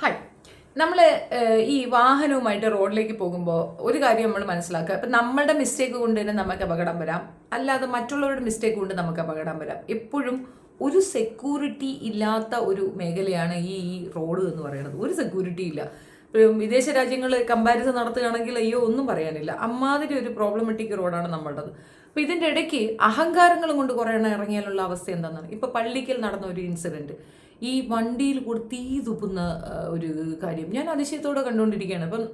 Hi നമ്മൾ ഈ വാഹനവുമായിട്ട് റോഡിലേക്ക് പോകുമ്പോൾ ഒരു കാര്യം നമ്മൾ മനസ്സിലാക്കുക. ഇപ്പം നമ്മളുടെ മിസ്റ്റേക്ക് കൊണ്ട് തന്നെ നമുക്ക് അപകടം വരാം. അല്ലാതെ മറ്റുള്ളവരുടെ മിസ്റ്റേക്ക് കൊണ്ട് നമുക്ക് അപകടം വരാം. എപ്പോഴും ഒരു സെക്യൂരിറ്റി ഇല്ലാത്ത ഒരു മേഖലയാണ് ഈ ഈ റോഡ് എന്ന് പറയുന്നത്. ഒരു സെക്യൂരിറ്റി ഇല്ല. വിദേശ രാജ്യങ്ങൾ കമ്പാരിസൺ നടത്തുകയാണെങ്കിൽ അയ്യോ ഒന്നും പറയാനില്ല. അമ്മാതിരി ഒരു പ്രോബ്ലമാറ്റിക് റോഡാണ് നമ്മളുടേത്. അപ്പോൾ ഇതിന്റെ ഇടയ്ക്ക് അഹങ്കാരങ്ങളും കൊണ്ട് കുറേ എണ്ണം ഇറങ്ങിയാലുള്ള അവസ്ഥ എന്താണെന്നാണ്. ഇപ്പോൾ പള്ളിക്കൽ നടന്ന ഒരു ഇൻസിഡന്റ് ഈ വണ്ടിയിൽ കൂടി തീ തുപ്പുന്ന ഒരു കാര്യം ഞാൻ അതിശയത്തോടെ കണ്ടുകൊണ്ടിരിക്കുകയാണ്. അപ്പം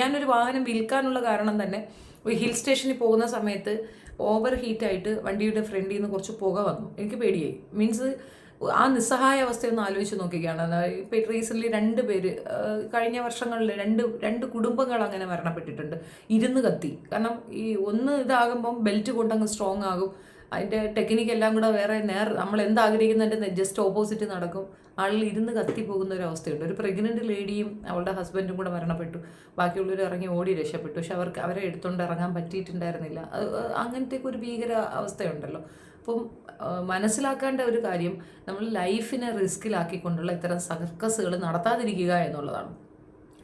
ഞാനൊരു വാഹനം വിൽക്കാനുള്ള കാരണം തന്നെ ഒരു ഹിൽ സ്റ്റേഷനിൽ പോകുന്ന സമയത്ത് ഓവർ ഹീറ്റായിട്ട് വണ്ടിയുടെ ഫ്രണ്ടിൽ നിന്ന് കുറച്ച് പുക വന്നു. എനിക്ക് പേടിയായി. മീൻസ് ആ നിസ്സഹായ അവസ്ഥയൊന്ന് ആലോചിച്ച് നോക്കിയാണ് ഇപ്പം റീസെന്റ്ലി രണ്ട് പേര് കഴിഞ്ഞ വർഷങ്ങളിൽ രണ്ട് രണ്ട് കുടുംബങ്ങൾ അങ്ങനെ മരണപ്പെട്ടിട്ടുണ്ട്. ഇരുന്ന് കത്തി. കാരണം ഈ ഒന്ന് ഇതാകുമ്പം ബെൽറ്റ് കൊണ്ടങ്ങ് സ്ട്രോങ് ആകും. അതിന്റെ ടെക്നിക്ക് എല്ലാം കൂടെ വേറെ നേർ നമ്മൾ എന്താഗ്രഹിക്കുന്നതിന്റെ ജസ്റ്റ് ഓപ്പോസിറ്റ് നടക്കും. ആളിൽ ഇരുന്ന് കത്തി പോകുന്ന ഒരു അവസ്ഥയുണ്ട്. ഒരു പ്രഗ്നന്റ് ലേഡിയും അവളുടെ ഹസ്ബൻഡും കൂടെ മരണപ്പെട്ടു. ബാക്കിയുള്ളവർ ഇറങ്ങി ഓടി രക്ഷപ്പെട്ടു. പക്ഷെ അവർക്ക് അവരെ എടുത്തുകൊണ്ട് ഇറങ്ങാൻ പറ്റിയിട്ടുണ്ടായിരുന്നില്ല. അങ്ങനത്തേക്ക് അങ്ങനത്തെ ഒരു ഭീകര അവസ്ഥയുണ്ടല്ലോ. അപ്പം മനസ്സിലാക്കേണ്ട ഒരു കാര്യം നമ്മൾ ലൈഫിനെ റിസ്കിലാക്കിക്കൊണ്ടുള്ള ഇത്തരം സർക്കസുകൾ നടത്താതിരിക്കുക എന്നുള്ളതാണ്.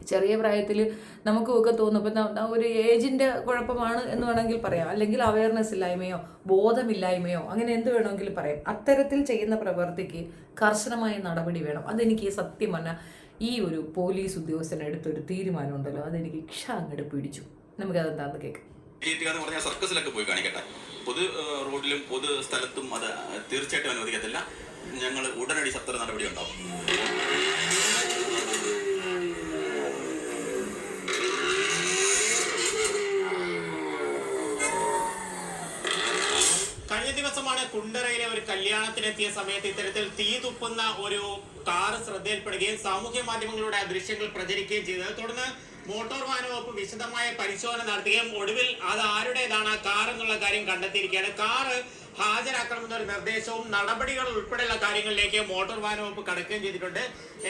ചെറിയ പ്രായത്തിൽ നമുക്കൊക്കെ തോന്നും. ഇപ്പം ഒരു ഏജിന്റെ കുഴപ്പമാണ് എന്ന് വേണമെങ്കിൽ പറയാം. അല്ലെങ്കിൽ അവയർനെസ് ഇല്ലായ്മയോ ബോധമില്ലായ്മയോ അങ്ങനെ എന്ത് വേണമെങ്കിലും പറയാം. അത്തരത്തിൽ ചെയ്യുന്ന പ്രവൃത്തിക്ക് കർശനമായ നടപടി വേണം. അതെനിക്ക് സത്യം പറഞ്ഞാൽ ഈ ഒരു പോലീസ് ഉദ്യോഗസ്ഥൻ എടുത്തൊരു തീരുമാനമുണ്ടല്ലോ. അതെനിക്ക് ഇക്ഷ അങ്ങോട്ട് പിടിച്ചു. നമുക്കതെന്താണെന്ന് കേൾക്കാം സർക്കസിലൊക്കെ പോയി കാണിക്കട്ടെ. പൊതു റോഡിലും പൊതു സ്ഥലത്തും അത് തീർച്ചയായിട്ടും അനുവദിക്കത്തില്ല. ഞങ്ങൾ ഉടനടി സത്വര നടപടി ഉണ്ടാവും. കഴിഞ്ഞ ദിവസമാണ് കുണ്ടറയിലെ ഒരു കല്യാണത്തിനെത്തിയ സമയത്ത് ഇത്തരത്തിൽ തീ തുപ്പുന്ന ഒരു കാർ ശ്രദ്ധയിൽപ്പെടുകയും സാമൂഹ്യ മാധ്യമങ്ങളുടെ ദൃശ്യങ്ങൾ പ്രചരിക്കുകയും ചെയ്തത് തുടർന്ന് മോട്ടോർ വാഹന വകുപ്പ് വിശദമായ പരിശോധന നടത്തുകയും ഒടുവിൽ അത് ആരുടേതാണ് ആ കാർ എന്നുള്ള കാര്യം കണ്ടെത്തിയിരിക്കുകയാണ്. കാറ് ഹാജരാക്കണമെന്ന ഒരു നിർദ്ദേശവും നടപടികൾ ഉൾപ്പെടെയുള്ള കാര്യങ്ങളിലേക്ക് മോട്ടോർ വാഹന വകുപ്പ് കടക്കുകയും ചെയ്തിട്ടുണ്ട്.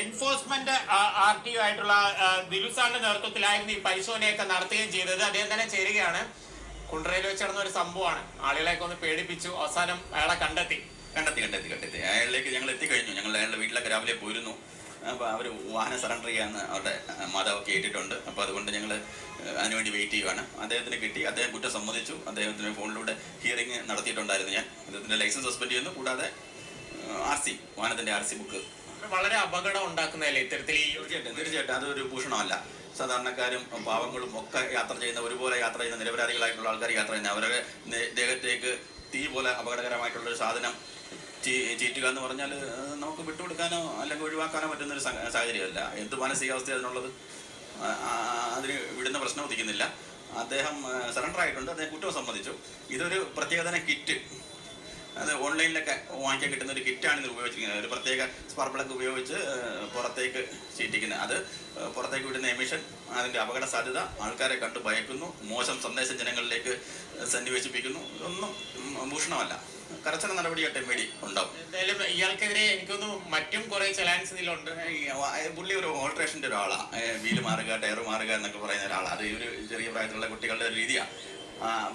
എൻഫോഴ്സ്മെന്റ് ആർ ടി ഒ ആയിട്ടുള്ള ദിലുസാന്റെ നേതൃത്വത്തിലായിരുന്നു ഈ പരിശോധനയൊക്കെ നടത്തുകയും ചെയ്തത്. അദ്ദേഹം തന്നെ ചേരുകയാണ്. കുണ്ടറയിൽ വെച്ച് നടന്ന ഒരു സംഭവമാണ്. ആളുകളെയൊക്കെ ഒന്ന് പേടിപ്പിച്ചു. അവസാനം അയാളെ കണ്ടെത്തി. കണ്ടെത്തി കണ്ടെത്തി കണ്ടെത്തി. അയാളിലേക്ക് ഞങ്ങൾ എത്തിക്കഴിഞ്ഞു. ഞങ്ങൾ അയാളുടെ വീട്ടിലൊക്കെ രാവിലെ പോയിരുന്നു അപ്പോൾ അവർ വാഹനം സറണ്ടർ ചെയ്യാമെന്ന് അവരുടെ മാതാവൊക്കെ ഏറ്റിട്ടുണ്ട് അപ്പോൾ അതുകൊണ്ട് ഞങ്ങൾ അതിനുവേണ്ടി വെയിറ്റ് ചെയ്യുവാണ്. അദ്ദേഹത്തിന് കിട്ടി. അദ്ദേഹം കുറ്റം സമ്മതിച്ചു. അദ്ദേഹത്തിന് ഫോണിലൂടെ ഹിയറിംഗ് നടത്തിയിട്ടുണ്ടായിരുന്നു ഞാൻ. അദ്ദേഹത്തിന്റെ ലൈസൻസ് സസ്പെൻഡ് ചെയ്യുന്നു. കൂടാതെ ആർ സി വാഹനത്തിന്റെ ആർ സി ബുക്ക് വളരെ അപകടം ഉണ്ടാക്കുന്നതല്ലേ ഇത്തരത്തിൽ തീർച്ചയായിട്ടും അതൊരു ഭൂഷണമല്ല. സാധാരണക്കാരും പാവങ്ങളും ഒക്കെ യാത്ര ചെയ്യുന്ന ഒരുപോലെ യാത്ര ചെയ്യുന്ന നിരപരാധികളായിട്ടുള്ള ആൾക്കാർ യാത്ര ചെയ്യുന്ന അവരുടെ ദേഹത്തേക്ക് തീ പോലെ അപകടകരമായിട്ടുള്ള ഒരു സാധനം ചീറ്റുക എന്ന് പറഞ്ഞാൽ നമുക്ക് വിട്ടുകൊടുക്കാനോ അല്ലെങ്കിൽ ഒഴിവാക്കാനോ പറ്റുന്ന ഒരു സാഹചര്യമല്ല. എന്ത് മാനസികാവസ്ഥ അതിനുള്ളത്? അതിന് വിടുന്ന പ്രശ്നം ഉദിക്കുന്നില്ല. അദ്ദേഹം സറണ്ടർ ആയിട്ടുണ്ട് അദ്ദേഹം കുറ്റം സമ്മതിച്ചു. ഇതൊരു പ്രത്യേകതന കിറ്റ്. അത് ഓൺലൈനിലൊക്കെ വാങ്ങിക്കാൻ കിട്ടുന്ന ഒരു കിറ്റാണ് ഇത് ഉപയോഗിച്ചിരിക്കുന്നത്. ഒരു പ്രത്യേക സ്പാർക്ക് പ്ലഗ് ഉപയോഗിച്ച് പുറത്തേക്ക് ചീറ്റിക്കുന്നത്. അത് പുറത്തേക്ക് വിടുന്ന എമിഷൻ അതിന്റെ അപകട സാധ്യത ആൾക്കാരെ കണ്ട് ഭയക്കുന്നു മോശം സന്ദേശം ജനങ്ങളിലേക്ക് സന്നിവേശിപ്പിക്കുന്നു. ഇതൊന്നും ഭൂഷണമല്ല. കർശന നടപടിയായിട്ട് എം ഉണ്ടാവും. എന്തായാലും ഇയാൾക്കെതിരെ എനിക്കൊന്നും മറ്റും കുറെ ചലാൻസ് ഇതിലുണ്ട്. പുള്ളി ഒരു ഓൾട്രേഷന്റെ ഒരാളാണ് വീൽ മാറുക ടയർ മാറുക എന്നൊക്കെ പറയുന്ന ഒരാളാണ് അത് ഒരു ചെറിയ പ്രായത്തിലുള്ള കുട്ടികളുടെ ഒരു രീതിയാണ്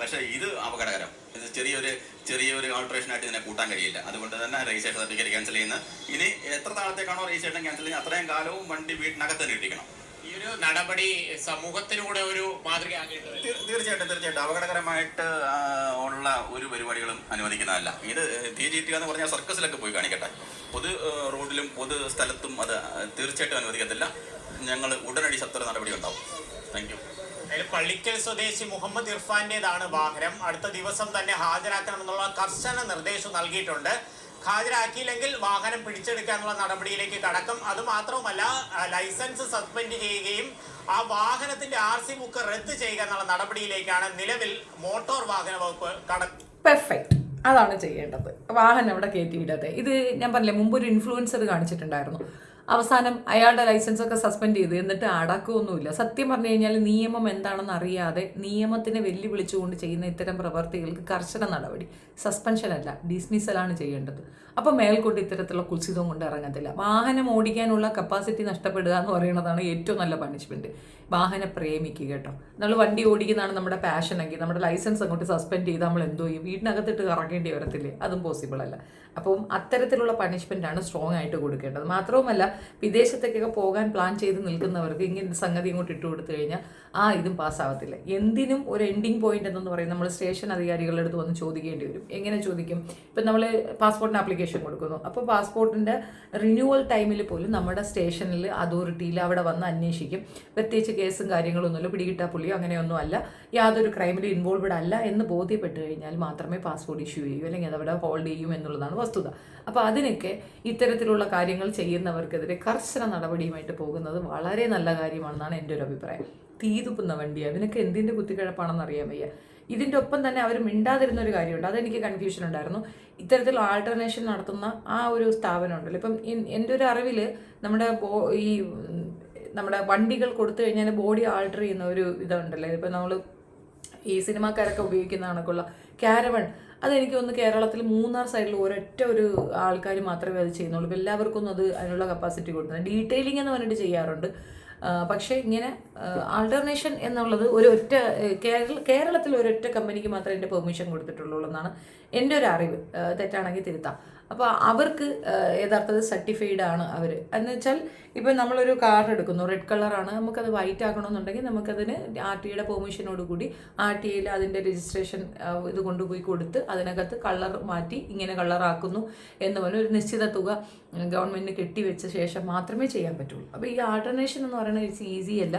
പക്ഷേ ഇത് അപകടകരം. ഇത് ചെറിയൊരു ചെറിയൊരു ഓൾട്രേഷനായിട്ട് ഇതിനെ കൂട്ടാൻ കഴിയില്ല. അതുകൊണ്ട് തന്നെ രജിസ്ട്രേഷൻ സർട്ടിഫിക്കറ്റ് ക്യാൻസൽ ചെയ്യുന്ന ഇനി എത്ര നാളത്തേക്കാണോ രജിസ്ട്രേഷൻ ക്യാൻസൽ ചെയ്യുന്നത്? അത്രയും കാലവും വണ്ടി വീട്ടിനകത്ത് തന്നെ ഇട്ടിരിക്കണം. ഈ ഒരു നടപടി സമൂഹത്തിലൂടെ ഒരു മാതൃക തീർ- തീർച്ചയായിട്ടും തീർച്ചയായിട്ടും. അപകടകരമായിട്ട് ഉള്ള ഒരു പരിപാടികളും അനുവദിക്കുന്നതല്ല. ഇത് തീ ചീറ്റുക എന്ന് പറഞ്ഞാൽ സർക്കസിലൊക്കെ പോയി കാണിക്കട്ടെ. പൊതു റോഡിലും പൊതു സ്ഥലത്തും അത് തീർച്ചയായിട്ടും അനുവദിക്കത്തില്ല. ഞങ്ങൾ ഉടനടി സത്വര നടപടി ഉണ്ടാവും താങ്ക് യു അതിൽ പള്ളിക്കൽ സ്വദേശി മുഹമ്മദ് ഇർഫാന്റേതാണ് വാഹനം. അടുത്ത ദിവസം തന്നെ ഹാജരാക്കണമെന്നുള്ള കർശന നിർദ്ദേശം നൽകിയിട്ടുണ്ട്. ഹാജരാക്കിയില്ലെങ്കിൽ വാഹനം പിടിച്ചെടുക്കാനുള്ള നടപടിയിലേക്ക് കടക്കും. അത് മാത്രവുമല്ല ലൈസൻസ് സസ്പെൻഡ് ചെയ്യുകയും ആ വാഹനത്തിന്റെ ആർ സി ബുക്ക് റദ്ദ് ചെയ്യുക എന്നുള്ള നടപടിയിലേക്കാണ് നിലവിൽ മോട്ടോർ വാഹന വകുപ്പ് കടക്കുന്നത് പെർഫെക്റ്റ് അതാണ് ചെയ്യേണ്ടത്. വാഹനം അവിടെ കയറ്റി വിടാതെ ഇത് ഞാൻ പറഞ്ഞില്ലേ മുമ്പ് ഒരു ഇൻഫ്ലുവൻസർ കാണിച്ചിട്ടുണ്ടായിരുന്നു. അവസാനം അയാളുടെ ലൈസൻസ് ഒക്കെ സസ്പെൻഡ് ചെയ്ത്. എന്നിട്ട് അടക്കമൊന്നുമില്ല. സത്യം പറഞ്ഞു കഴിഞ്ഞാൽ നിയമം എന്താണെന്ന് അറിയാതെ നിയമത്തിനെ വെല്ലുവിളിച്ചുകൊണ്ട് ചെയ്യുന്ന ഇത്തരം പ്രവർത്തികൾക്ക് കർശന നടപടി. സസ്പെൻഷൻ അല്ല ഡിസ്മിസലാണ് ചെയ്യേണ്ടത്. അപ്പോൾ മേൽക്കൊണ്ട് ഇത്തരത്തിലുള്ള കുത്സിതവും കൊണ്ട് ഇറങ്ങത്തില്ല. വാഹനം ഓടിക്കാനുള്ള കപ്പാസിറ്റി നഷ്ടപ്പെടുക എന്ന് പറയുന്നതാണ് ഏറ്റവും നല്ല പണിഷ്മെന്റ് വാഹന പ്രേമിക്കുക കേട്ടോ. നമ്മൾ വണ്ടി ഓടിക്കുന്നതാണ് നമ്മുടെ പാഷനെങ്കിൽ നമ്മുടെ ലൈസൻസ് അങ്ങോട്ട് സസ്പെൻഡ് ചെയ്ത് നമ്മൾ എന്തോ ചെയ്യും? വീടിനകത്തിട്ട് ഇറങ്ങേണ്ടി വരത്തില്ലേ? അതും പോസിബിൾ അല്ല. അപ്പം അത്തരത്തിലുള്ള പണിഷ്മെന്റ് ആണ് സ്ട്രോങ് ആയിട്ട് കൊടുക്കേണ്ടത്. മാത്രവുമല്ല വിദേശത്തേക്കൊക്കെ പോകാൻ പ്ലാൻ ചെയ്ത് നിൽക്കുന്നവർക്ക് ഇങ്ങനെ സംഗതി ഇങ്ങോട്ട് ഇട്ട് കൊടുത്തു കഴിഞ്ഞാൽ ആ ഇതും പാസ്സാവത്തില്ല എന്തിനും ഒരു എൻഡിങ് പോയിന്റ് എന്ന് പറയും. നമ്മൾ സ്റ്റേഷൻ അധികാരികളുടെ അടുത്ത് വന്ന് ചോദിക്കേണ്ടി വരും. എങ്ങനെ ചോദിക്കും? ഇപ്പം നമ്മൾ പാസ്പോർട്ടിന് ആപ്ലിക്കേഷൻ കൊടുക്കുന്നു. അപ്പോൾ പാസ്പോർട്ടിന്റെ റിന്യൂവൽ ടൈമിൽ പോലും നമ്മുടെ സ്റ്റേഷനിൽ അതോറിറ്റിയിൽ അവിടെ വന്ന് അന്വേഷിക്കും. പ്രത്യേകിച്ച് കേസും കാര്യങ്ങളൊന്നുമില്ല. പിടികിട്ടാ പുള്ളിയോ അങ്ങനെയൊന്നും അല്ല. യാതൊരു ക്രൈമിലും ഇൻവോൾവ്ഡ് അല്ല എന്ന് ബോധ്യപ്പെട്ട് കഴിഞ്ഞാൽ മാത്രമേ പാസ്പോർട്ട് ഇഷ്യൂ ചെയ്യൂ. അല്ലെങ്കിൽ അതവിടെ ഹോൾഡ് ചെയ്യും എന്നുള്ളതാണ് വസ്തുത. അപ്പോൾ അതിനൊക്കെ ഇത്തരത്തിലുള്ള കാര്യങ്ങൾ ചെയ്യുന്നവർക്കെതിരെ കർശന നടപടിയുമായിട്ട് പോകുന്നത് വളരെ നല്ല കാര്യമാണെന്നാണ് എന്റെ ഒരു അഭിപ്രായം. തീ തുപ്പുന്ന വണ്ടി അതിനൊക്കെ എന്തിന്റെ കുത്തിക്കിഴപ്പാണെന്ന് അറിയാൻ വയ്യ. ഇതിന്റെ ഒപ്പം തന്നെ അവർ മിണ്ടാതിരുന്ന ഒരു കാര്യമുണ്ട്. അതെനിക്ക് കൺഫ്യൂഷൻ ഉണ്ടായിരുന്നു. ഇത്തരത്തിൽ ആൾട്ടർനേഷൻ നടത്തുന്ന ആ ഒരു സ്ഥാപനം ഉണ്ടല്ലോ ഇപ്പം എൻ- എന്റെ ഒരു അറിവിൽ നമ്മുടെ ഈ നമ്മുടെ വണ്ടികൾ കൊടുത്തു കഴിഞ്ഞാൽ ബോഡി ആൾട്ടർ ചെയ്യുന്ന ഒരു ഇതുണ്ടല്ലോ. ഇപ്പം നമ്മൾ ഈ സിനിമാക്കാരൊക്കെ ഉപയോഗിക്കുന്ന കണക്കുള്ള ക്യാരവൺ അതെനിക്ക് തോന്നുന്നു കേരളത്തിൽ മൂന്നാർ സൈഡിൽ ഒരൊറ്റ ഒരു ആൾക്കാർ മാത്രമേ അത് ചെയ്യുന്നുള്ളൂ. ഇപ്പം എല്ലാവർക്കും ഒന്നും അത് അതിനുള്ള കപ്പാസിറ്റി കൊടുക്കുന്നത്. ഡീറ്റെയിലിംഗ് എന്ന് പറഞ്ഞിട്ട് ചെയ്യാറുണ്ട്. പക്ഷേ ഇങ്ങനെ ആൾട്ടർനേഷൻ എന്നുള്ളത് ഒരു ഒറ്റ കേരള കേരളത്തിൽ ഒരൊറ്റ കമ്പനിക്ക് മാത്രമേ എന്റെ പെർമിഷൻ കൊടുത്തിട്ടുള്ളൂ എന്നാണ് എന്റെ ഒരു അറിവ്. തെറ്റാണെങ്കിൽ തിരുത്താം. അപ്പോൾ അവർക്ക് യഥാർത്ഥത്തിൽ സർട്ടിഫൈഡ് ആണ് അവർ എന്ന് വെച്ചാൽ ഇപ്പം നമ്മളൊരു കാർ എടുക്കുന്നു റെഡ് കളറാണ് നമുക്കത് വൈറ്റ് ആക്കണമെന്നുണ്ടെങ്കിൽ നമുക്കതിന് ആർ ടി ഐയുടെ പെർമിഷനോട് കൂടി ആർ ടി ഐയിൽ അതിന്റെ രജിസ്ട്രേഷൻ ഇത് കൊണ്ടുപോയി കൊടുത്ത് അതിനകത്ത് കളർ മാറ്റി ഇങ്ങനെ കളറാക്കുന്നു എന്ന് പറഞ്ഞ ഒരു നിശ്ചിത തുക ഗവൺമെന്റിന് കെട്ടിവെച്ച ശേഷം മാത്രമേ ചെയ്യാൻ പറ്റുള്ളൂ. അപ്പോൾ ഈ ആൾട്ടർനേഷൻ എന്ന് പറയുന്നത് ഇറ്റ്സ് ഈസി അല്ല.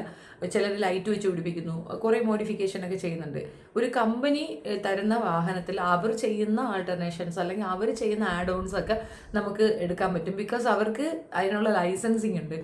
ചിലർ ലൈറ്റ് വെച്ച് പിടിപ്പിക്കുന്നു കുറേ മോഡിഫിക്കേഷൻ ഒക്കെ ചെയ്യുന്നുണ്ട്. ഒരു കമ്പനി തരുന്ന വാഹനത്തിൽ അവർ ചെയ്യുന്ന ആൾട്ടർനേഷൻസ് അല്ലെങ്കിൽ അവർ ചെയ്യുന്ന ആഡ് ഓൺസ് ഒക്കെ നമുക്ക് എടുക്കാൻ പറ്റും. ബിക്കോസ് അവർക്ക് അതിനുള്ള ലൈസൻസിങ് ഉണ്ട്.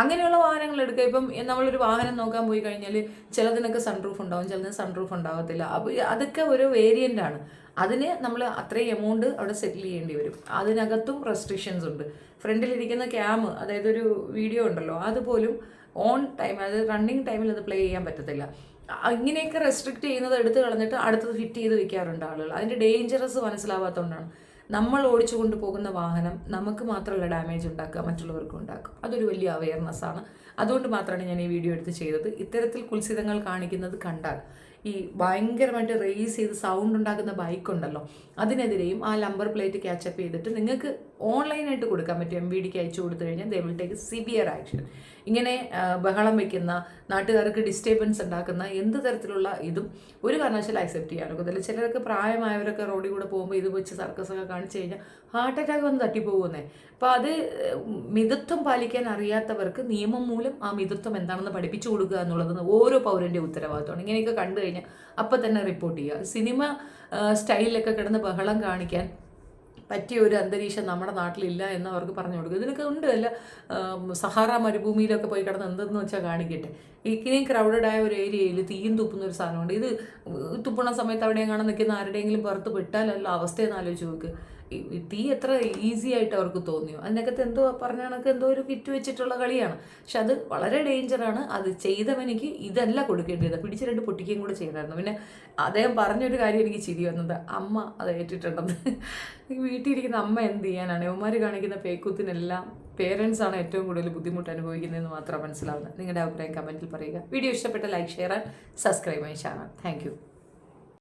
അങ്ങനെയുള്ള വാഹനങ്ങൾ എടുക്കുക. ഇപ്പം നമ്മളൊരു വാഹനം നോക്കാൻ പോയി കഴിഞ്ഞാൽ ചിലതിനൊക്കെ സൺറൂഫ് ഉണ്ടാവും ചിലതിന് സൺറൂഫ് ഉണ്ടാകത്തില്ല അപ്പോൾ അതൊക്കെ ഒരു വേരിയന്റ് ആണ്. അതിന് നമ്മൾ അത്രയും എമൗണ്ട് അവിടെ സെറ്റിൽ ചെയ്യേണ്ടി വരും. അതിനകത്തും റെസ്ട്രിക്ഷൻസ് ഉണ്ട്. ഫ്രണ്ടിലിരിക്കുന്ന ക്യാം അതായത് ഒരു വീഡിയോ ഉണ്ടല്ലോ അതുപോലും ഓൺ ടൈം അതായത് റണ്ണിങ് ടൈമിൽ അത് പ്ലേ ചെയ്യാൻ പറ്റത്തില്ല. ഇങ്ങനെയൊക്കെ റെസ്ട്രിക്റ്റ് ചെയ്യുന്നത് എടുത്ത് കളഞ്ഞിട്ട് അടുത്തത് ഫിറ്റ് ചെയ്ത് വെക്കാറുണ്ട് ആളുകൾ. അതിന്റെ ഡേഞ്ചറസ് മനസ്സിലാവാത്തതുകൊണ്ടാണ്. നമ്മൾ ഓടിച്ചു കൊണ്ടുപോകുന്ന വാഹനം നമുക്ക് മാത്രമല്ല ഡാമേജ് ഉണ്ടാക്കുക മറ്റുള്ളവർക്കും ഉണ്ടാക്കും അതൊരു വലിയ അവയർനെസ് ആണ്. അതുകൊണ്ട് മാത്രമാണ് ഞാൻ ഈ വീഡിയോ എടുത്ത് ചെയ്തത്. ഇത്തരത്തിൽ കുൽസിതങ്ങൾ കാണിക്കുന്നത് കണ്ടാൽ ഈ ഭയങ്കരമായിട്ട് റേസ് ചെയ്ത് സൗണ്ട് ഉണ്ടാക്കുന്ന ബൈക്ക് ഉണ്ടല്ലോ അതിനെതിരെയും ആ നമ്പർ പ്ലേറ്റ് ക്യാച്ചപ്പ് ചെയ്തിട്ട് നിങ്ങൾക്ക് ഓൺലൈനായിട്ട് കൊടുക്കാൻ പറ്റും എം വി ഡിക്ക് അയച്ചു കൊടുത്തു കഴിഞ്ഞാൽ they will take severe action ഇങ്ങനെ ബഹളം വയ്ക്കുന്ന നാട്ടുകാർക്ക് ഡിസ്റ്റർബൻസ് ഉണ്ടാക്കുന്ന എന്ത് തരത്തിലുള്ള ഇതും ഒരു കാരണവശാലും അക്സെപ്റ്റ് ചെയ്യാൻ ഒക്കത്തില്ല. ചിലർക്ക് പ്രായമായവരൊക്കെ റോഡിൽ കൂടെ പോകുമ്പോൾ ഇത് വെച്ച് സർക്കസ് ഒക്കെ കാണിച്ചു കഴിഞ്ഞാൽ ഹാർട്ട് അറ്റാക്ക് വന്ന് തട്ടിപ്പോകുന്നേ. അപ്പോൾ അത് മിതത്വം പാലിക്കാൻ അറിയാത്തവർക്ക് നിയമം മൂലം ആ മിതത്വം എന്താണെന്ന് പഠിപ്പിച്ചു കൊടുക്കുക എന്നുള്ളത് ഓരോ പൗരന്റെ ഉത്തരവാദിത്തമാണ് ഇങ്ങനെയൊക്കെ കണ്ടു കഴിഞ്ഞാൽ അപ്പം തന്നെ റിപ്പോർട്ട് ചെയ്യുക. സിനിമ സ്റ്റൈലിലൊക്കെ കിടന്ന് ബഹളം കാണിക്കാൻ പറ്റിയ ഒരു അന്തരീക്ഷം നമ്മുടെ നാട്ടിലില്ല എന്ന് അവർക്ക് പറഞ്ഞു കൊടുക്കും. ഇതിനൊക്കെ ഉണ്ട് അല്ല സഹാറ മരുഭൂമിയിലൊക്കെ പോയി കിടന്ന് എന്തെന്ന് വെച്ചാൽ കാണിക്കട്ടെ. ഇത്രയും ക്രൗഡഡ് ആയ ഒരു ഏരിയയിൽ തീയും തുപ്പുന്ന ഒരു സാധനമുണ്ട്. ഇത് തുപ്പണ സമയത്ത് അവിടെ കാണാൻ നിൽക്കുന്ന ആരുടെയെങ്കിലും പുറത്ത് വിട്ടാലല്ല അവസ്ഥയെന്ന് ആലോചിച്ച് നോക്ക്. തീ എത്ര ഈസി ആയിട്ട് അവർക്ക് തോന്നിയോ? അതിനകത്ത് എന്തോ പറഞ്ഞ കണക്ക് എന്തോ ഒരു കിറ്റ് വെച്ചിട്ടുള്ള കളിയാണ്. പക്ഷെ അത് വളരെ ഡേഞ്ചറാണ് അത് ചെയ്തവനിക്ക് ഇതല്ല കൊടുക്കേണ്ടത് പിടിച്ച് രണ്ട് പൊട്ടിക്കുകയും കൂടെ ചെയ്തായിരുന്നു പിന്നെ അദ്ദേഹം പറഞ്ഞൊരു കാര്യം എനിക്ക് ചിരി വന്നത്. അമ്മ അത് ഏറ്റിട്ടുണ്ടെന്ന്. വീട്ടിലിരിക്കുന്ന അമ്മ എന്ത് ചെയ്യാനാണ്? യവന്മാർ കാണിക്കുന്ന പേക്കൂത്തിനെല്ലാം പേരൻസ് ആണ് ഏറ്റവും കൂടുതൽ ബുദ്ധിമുട്ട് അനുഭവിക്കുന്നതെന്ന് മാത്രം മനസ്സിലാവുന്നത്. നിങ്ങളുടെ അഭിപ്രായം കമന്റിൽ പറയുക. വീഡിയോ ഇഷ്ടപ്പെട്ട like share and subscribe my channel thank